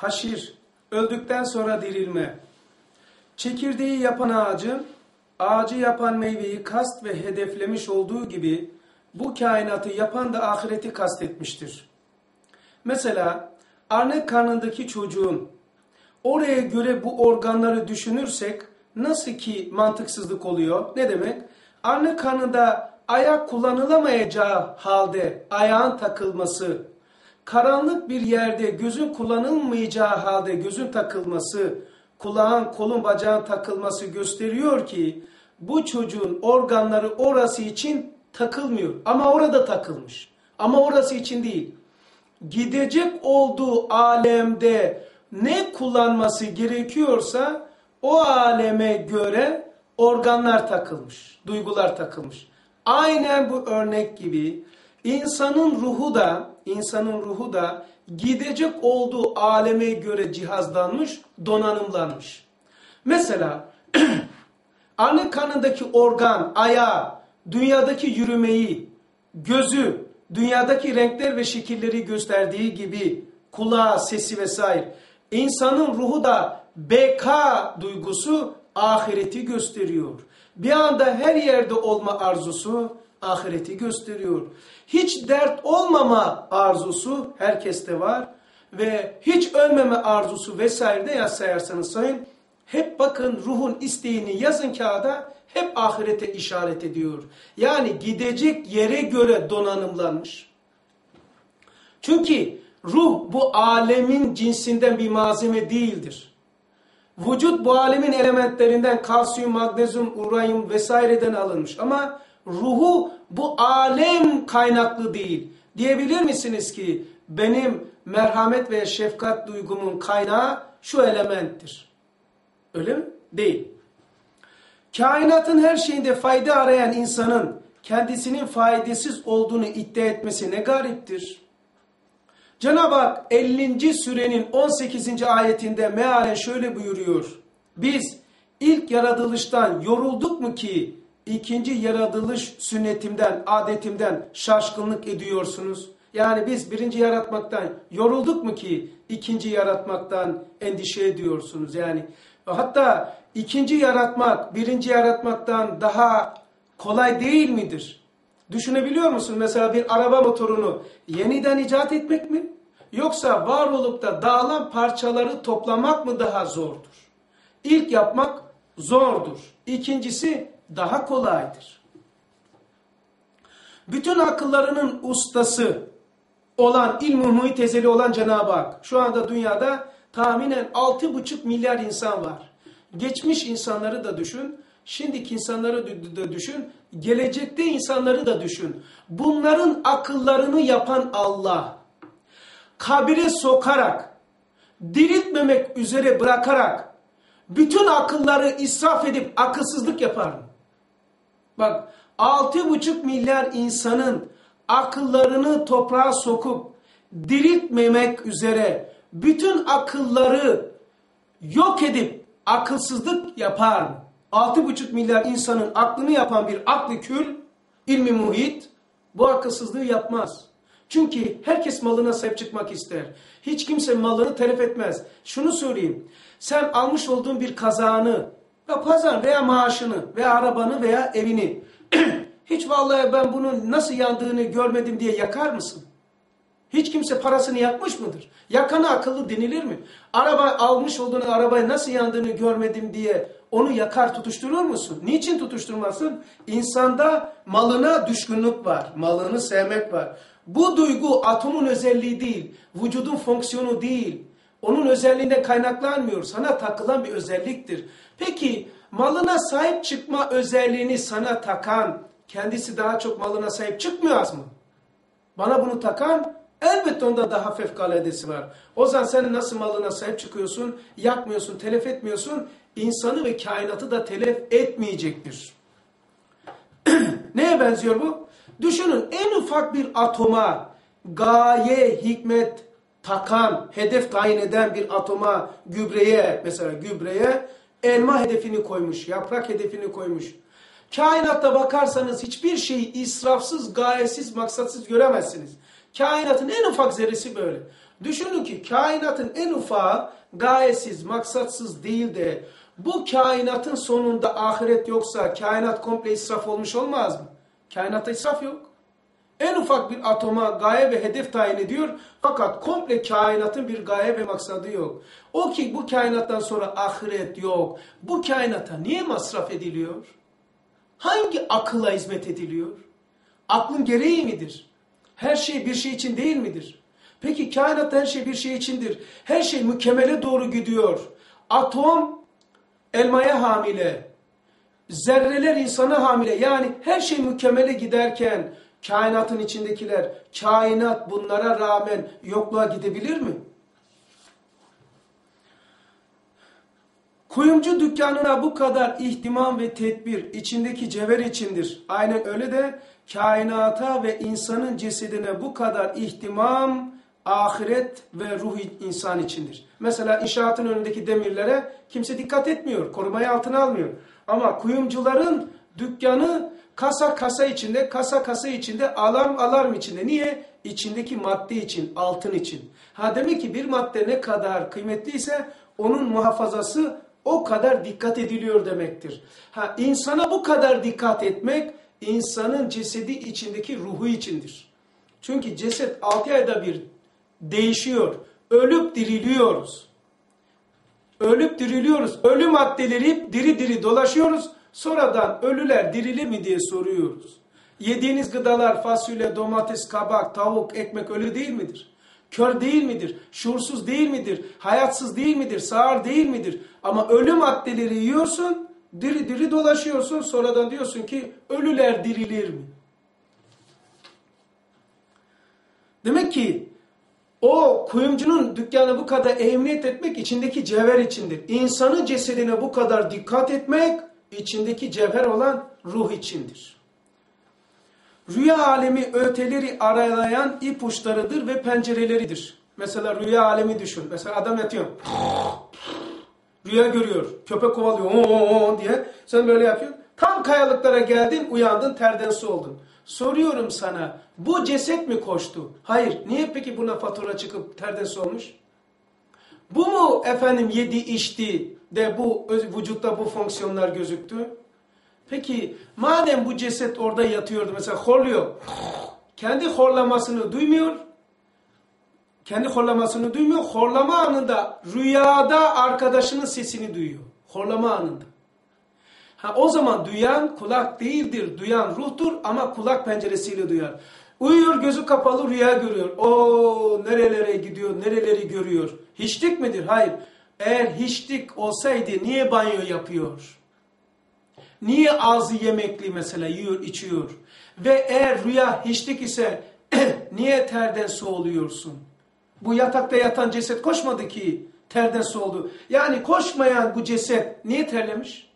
haşir, öldükten sonra dirilme. Çekirdeği yapan ağacın, ağacı yapan meyveyi kast ve hedeflemiş olduğu gibi bu kainatı yapan da ahireti kastetmiştir. Mesela anne karnındaki çocuğun oraya göre bu organları düşünürsek nasıl ki mantıksızlık oluyor? Ne demek? Anne karnında ayak kullanılamayacağı halde ayağın takılması, karanlık bir yerde gözün kullanılmayacağı halde gözün takılması, kulağın, kolun, bacağın takılması gösteriyor ki bu çocuğun organları orası için takılmıyor. Ama orada takılmış. Ama orası için değil. Gidecek olduğu alemde ne kullanması gerekiyorsa o aleme göre organlar takılmış, duygular takılmış. Aynen bu örnek gibi insanın ruhu da insanın ruhu da gidecek olduğu aleme göre cihazlanmış, donanımlanmış. Mesela anne kanındaki organ, ayağı, dünyadaki yürümeyi, gözü, dünyadaki renkler ve şekilleri gösterdiği gibi kulağı, sesi vesaire. İnsanın ruhu da beka duygusu ahireti gösteriyor. Bir anda her yerde olma arzusu ahireti gösteriyor. Hiç dert olmama arzusu herkeste var ve hiç ölmeme arzusu vesaire de yaz sayarsanız sayın hep bakın ruhun isteğini yazın kağıda hep ahirete işaret ediyor. Yani gidecek yere göre donanımlanmış. Çünkü ruh bu alemin cinsinden bir malzeme değildir. Vücut bu alemin elementlerinden kalsiyum, magnezyum, uranyum vesaireden alınmış. Ama ruhu bu alem kaynaklı değil. Diyebilir misiniz ki benim merhamet ve şefkat duygumun kaynağı şu elementtir. Öyle mi? Değil. Kainatın her şeyinde fayda arayan insanın kendisinin faydasız olduğunu iddia etmesi ne gariptir. Cenab-ı Hak 50. sürenin 18. ayetinde mealen şöyle buyuruyor. Biz ilk yaratılıştan yorulduk mu ki ikinci yaratılış sünnetimden, adetimden şaşkınlık ediyorsunuz? Yani biz birinci yaratmaktan yorulduk mu ki ikinci yaratmaktan endişe ediyorsunuz? Yani hatta ikinci yaratmak birinci yaratmaktan daha kolay değil midir? Düşünebiliyor musun? Mesela bir araba motorunu yeniden icat etmek mi? Yoksa var olup da dağılan parçaları toplamak mı daha zordur? İlk yapmak zordur. İkincisi daha kolaydır. Bütün akıllarının ustası olan ilm-i muhitezeli olan Cenab-ı Hak. Şu anda dünyada tahminen 6,5 milyar insan var. Geçmiş insanları da düşün. Şimdiki insanları da düşün. Gelecekte insanları da düşün. Bunların akıllarını yapan Allah. Kabire sokarak, diriltmemek üzere bırakarak, bütün akılları israf edip akılsızlık yapar? Bak 6,5 milyar insanın akıllarını toprağa sokup diriltmemek üzere bütün akılları yok edip akılsızlık yapar mı? 6,5 milyar insanın aklını yapan bir aklı kül, ilmi muhit bu akılsızlığı yapmaz. Çünkü herkes malına sahip çıkmak ister. Hiç kimse malını telef etmez. Şunu söyleyeyim. Sen almış olduğun bir kazağını, ya pazar veya maaşını veya arabanı veya evini hiç vallahi ben bunun nasıl yandığını görmedim diye yakar mısın? Hiç kimse parasını yakmış mıdır? Yakanı akıllı denilir mi? Araba almış olduğun arabayı nasıl yandığını görmedim diye onu yakar tutuşturur musun? Niçin tutuşturmasın? İnsanda malına düşkünlük var. Malını sevmek var. Bu duygu atomun özelliği değil. Vücudun fonksiyonu değil. Onun özelliğinden kaynaklanmıyor. Sana takılan bir özelliktir. Peki malına sahip çıkma özelliğini sana takan kendisi daha çok malına sahip çıkmıyor mı? Bana bunu takan elbette onda daha fevkaladesi var. O zaman sen nasıl malına sahip çıkıyorsun, yakmıyorsun, telef etmiyorsun, insanı ve kainatı da telef etmeyecektir. Neye benziyor bu? Düşünün en ufak bir atoma gaye, hikmet takan, hedef tayin eden bir atoma, gübreye, mesela gübreye elma hedefini koymuş, yaprak hedefini koymuş. Kainatta bakarsanız hiçbir şeyi israfsız, gayesiz, maksatsız göremezsiniz. Kainatın en ufak zerresi böyle. Düşünün ki kainatın en ufağı gayesiz, maksatsız değil de bu kainatın sonunda ahiret yoksa kainat komple israf olmuş olmaz mı? Kainatta israf yok. En ufak bir atoma gaye ve hedef tayin ediyor fakat komple kainatın bir gaye ve maksadı yok. O ki bu kainattan sonra ahiret yok. Bu kainata niye masraf ediliyor? Hangi akılla hizmet ediliyor? Aklın gereği midir? Her şey bir şey için değil midir? Peki kainatta her şey bir şey içindir. Her şey mükemmele doğru gidiyor. Atom elmaya hamile. Zerreler insana hamile. Yani her şey mükemmele giderken kainatın içindekiler, kainat bunlara rağmen yokluğa gidebilir mi? Kuyumcu dükkanına bu kadar ihtimam ve tedbir içindeki cevher içindir. Aynen öyle de kainata ve insanın cesedine bu kadar ihtimam, ahiret ve ruh insan içindir. Mesela inşaatın önündeki demirlere kimse dikkat etmiyor, korumayı altına almıyor. Ama kuyumcuların dükkanı kasa kasa içinde, kasa kasa içinde, alarm alarm içinde. Niye? İçindeki madde için, altın için. Ha demek ki bir madde ne kadar kıymetliyse onun muhafazası o kadar dikkat ediliyor demektir. Ha insana bu kadar dikkat etmek insanın cesedi içindeki ruhu içindir. Çünkü ceset 6 ayda bir değişiyor. Ölüp diriliyoruz. Ölüp diriliyoruz. Ölü maddeleri diri diri dolaşıyoruz. Sonradan ölüler dirili mi diye soruyoruz. Yediğiniz gıdalar fasulye, domates, kabak, tavuk, ekmek ölü değil midir? Kör değil midir? Şuursuz değil midir? Hayatsız değil midir? Sağır değil midir? Ama ölü maddeleri yiyorsun, diri diri dolaşıyorsun. Sonradan diyorsun ki ölüler dirilir mi? Demek ki o kuyumcunun dükkanı bu kadar ehemmiyet etmek içindeki cevher içindir. İnsanın cesedine bu kadar dikkat etmek içindeki cevher olan ruh içindir. Rüya alemi öteleri aralayan ipuçlarıdır ve pencereleridir. Mesela rüya alemi düşün. Mesela adam yatıyor. Rüya görüyor. Köpek kovalıyor. Oo diye. Sen böyle yapıyorsun. Tam kayalıklara geldin, uyandın, terden su oldun. Soruyorum sana, bu ceset mi koştu? Hayır. Niye peki buna fatura çıkıp terden su olmuş? Bu mu efendim yedi içti de bu vücutta bu fonksiyonlar gözüktü? Peki madem bu ceset orada yatıyordu mesela horluyor. Kendi horlamasını duymuyor. Kendi horlamasını duymuyor. Horlama anında rüyada arkadaşının sesini duyuyor. Horlama anında. Ha, o zaman duyan kulak değildir. Duyan ruhtur ama kulak penceresiyle duyar. Uyuyor gözü kapalı rüya görüyor. O nerelere gidiyor, nereleri görüyor. Hiçlik midir? Hayır. Eğer hiçlik olsaydı niye banyo yapıyor? Niye ağzı yemekli mesela yiyor, içiyor? Ve eğer rüya hiçlik ise niye terden soğuluyorsun? Bu yatakta yatan ceset koşmadı ki terden soğudu. Yani koşmayan bu ceset niye terlemiş?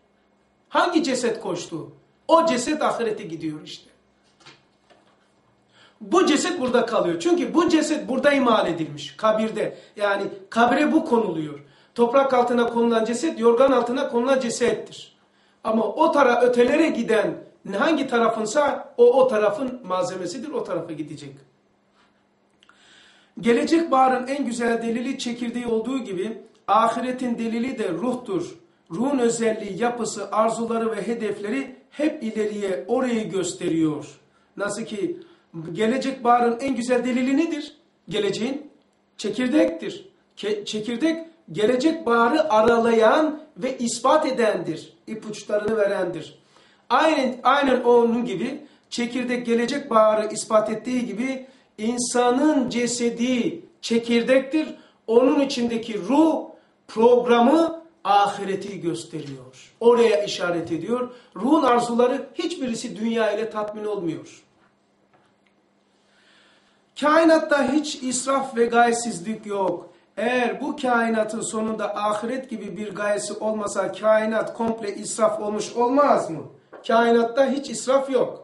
Hangi ceset koştu? O ceset ahirete gidiyor işte. Bu ceset burada kalıyor. Çünkü bu ceset burada imal edilmiş. Kabirde. Yani kabre bu konuluyor. Toprak altına konulan ceset yorgan altına konulan cesettir. Ama o tara ötelere giden hangi tarafınsa o o tarafın malzemesidir. O tarafa gidecek. Gelecek baharın en güzel delili çekirdeği olduğu gibi ahiretin delili de ruhtur. Ruhun özelliği, yapısı, arzuları ve hedefleri hep ileriye orayı gösteriyor. Nasıl ki gelecek baharın en güzel delili nedir? Geleceğin çekirdektir. Ke çekirdek gelecek baharı aralayan ve ispat edendir. İpuçlarını verendir. Aynen, aynen onun gibi çekirdek gelecek baharı ispat ettiği gibi insanın cesedi çekirdektir. Onun içindeki ruh programı ahireti gösteriyor. Oraya işaret ediyor. Ruhun arzuları hiçbirisi dünya ile tatmin olmuyor. Kainatta hiç israf ve gayesizlik yok. Eğer bu kainatın sonunda ahiret gibi bir gayesi olmasa kainat komple israf olmuş olmaz mı? Kainatta hiç israf yok.